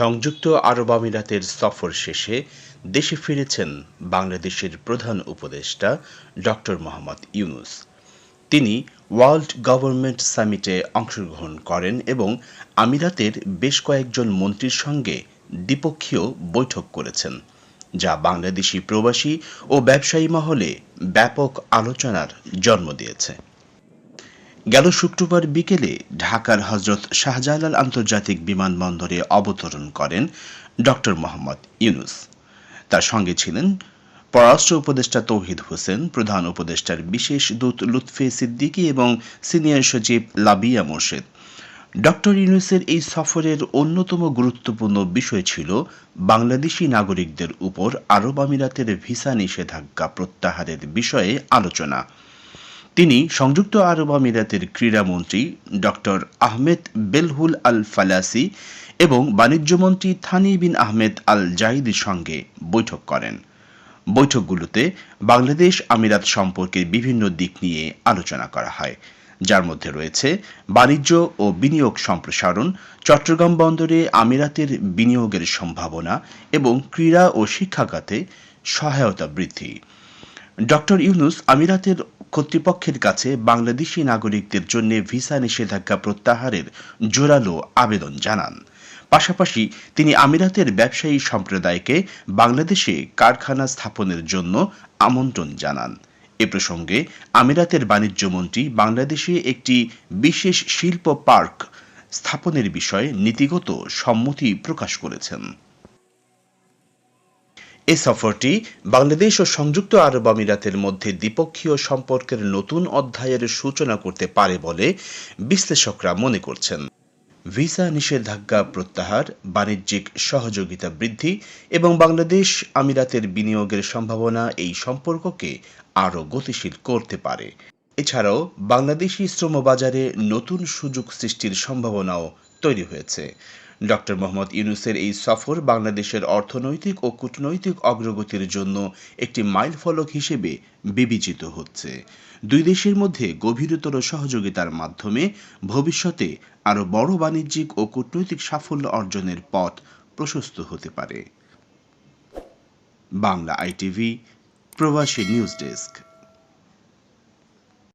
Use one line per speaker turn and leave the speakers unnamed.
সংযুক্ত আরব আমিরাতের সফর শেষে দেশে ফিরেছেন বাংলাদেশের প্রধান উপদেষ্টা ডক্টর মোহাম্মদ ইউনুস। তিনি ওয়ার্ল্ড গভর্নমেন্ট সামিটে অংশগ্রহণ করেন এবং আমিরাতের বেশ কয়েকজন মন্ত্রীর সঙ্গে দ্বিপক্ষীয় বৈঠক করেছেন, যা বাংলাদেশি প্রবাসী ও ব্যবসায়ী মহলে ব্যাপক আলোচনার জন্ম দিয়েছে। গেল শুক্রবার বিকেলে ঢাকার হজরত শাহজালাল আন্তর্জাতিক বিমানবন্দরে অবতরণ করেন ডক্টর মোহাম্মদ ইউনুস। তার সঙ্গে ছিলেন পররাষ্ট্র উপদেষ্টা তৌহিদ হোসেন, প্রধান উপদেষ্টার বিশেষ দূত লুৎফে সিদ্দিকী এবং সিনিয়র সচিব লাবিয়া মোর্শেদ। ডক্টর ইউনুসের এই সফরের অন্যতম গুরুত্বপূর্ণ বিষয় ছিল বাংলাদেশি নাগরিকদের উপর আরব আমিরাতের ভিসা নিষেধাজ্ঞা প্রত্যাহারের বিষয়ে আলোচনা। তিনি সংযুক্ত আরব আমিরাতের ক্রীড়ামন্ত্রী ডক্টর আহমেদ বেলহুল আল ফালাসি এবং বাণিজ্যমন্ত্রী থানি বিন আহমেদ আল জাহিদের সঙ্গে বৈঠক করেন। বৈঠকগুলোতে বাংলাদেশ আমিরাত সম্পর্কের বিভিন্ন দিক নিয়ে আলোচনা করা হয়। যার মধ্যে রয়েছে বাণিজ্য ও বিনিয়োগ সম্প্রসারণ, চট্টগ্রাম বন্দরে আমিরাতের বিনিয়োগের সম্ভাবনা এবং ক্রীড়া ও শিক্ষাখাতে সহায়তা বৃদ্ধি। ডক্টর ইউনুস আমিরাতের কর্তৃপক্ষের কাছে বাংলাদেশি নাগরিকদের জন্য ভিসা নিষেধাজ্ঞা প্রত্যাহারের জোরালো আবেদন জানান। পাশাপাশি তিনি আমিরাতের ব্যবসায়ী সম্প্রদায়কে বাংলাদেশে কারখানা স্থাপনের জন্য আমন্ত্রণ জানান। এ প্রসঙ্গে আমিরাতের বাণিজ্য মন্ত্রী বাংলাদেশে একটি বিশেষ শিল্প পার্ক স্থাপনের বিষয়ে নীতিগত সম্মতি প্রকাশ করেছেন। এ সফরটি বাংলাদেশ ও সংযুক্ত আরব আমিরাতের মধ্যে দ্বিপক্ষীয় সম্পর্কের নতুন অধ্যায়ের সূচনা করতে পারে বলে বিশ্লেষকরা মনে করছেন। ভিসা নিষেধাজ্ঞা প্রত্যাহার, বাণিজ্যিক সহযোগিতা বৃদ্ধি এবং বাংলাদেশ আমিরাতের বিনিয়োগের সম্ভাবনা এই সম্পর্ককে আরও গতিশীল করতে পারে। এছাড়াও বাংলাদেশি শ্রমবাজারে নতুন সুযোগ সৃষ্টির সম্ভাবনাও তৈরি হয়েছে। ডক্টর মোহাম্মদ ইউনুসের এই সফর বাংলাদেশের অর্থনৈতিক ও কূটনৈতিক অগ্রগতির জন্য একটি মাইলফলক হিসেবে বিবেচিত হচ্ছে। দুই দেশের মধ্যে গভীরতর সহযোগিতার মাধ্যমে ভবিষ্যতে আরও বড় বাণিজ্যিক ও কূটনৈতিক সাফল্য অর্জনের পথ প্রশস্ত হতে পারে। বাংলা আইটিভি, প্রবাসী নিউজ ডেস্ক।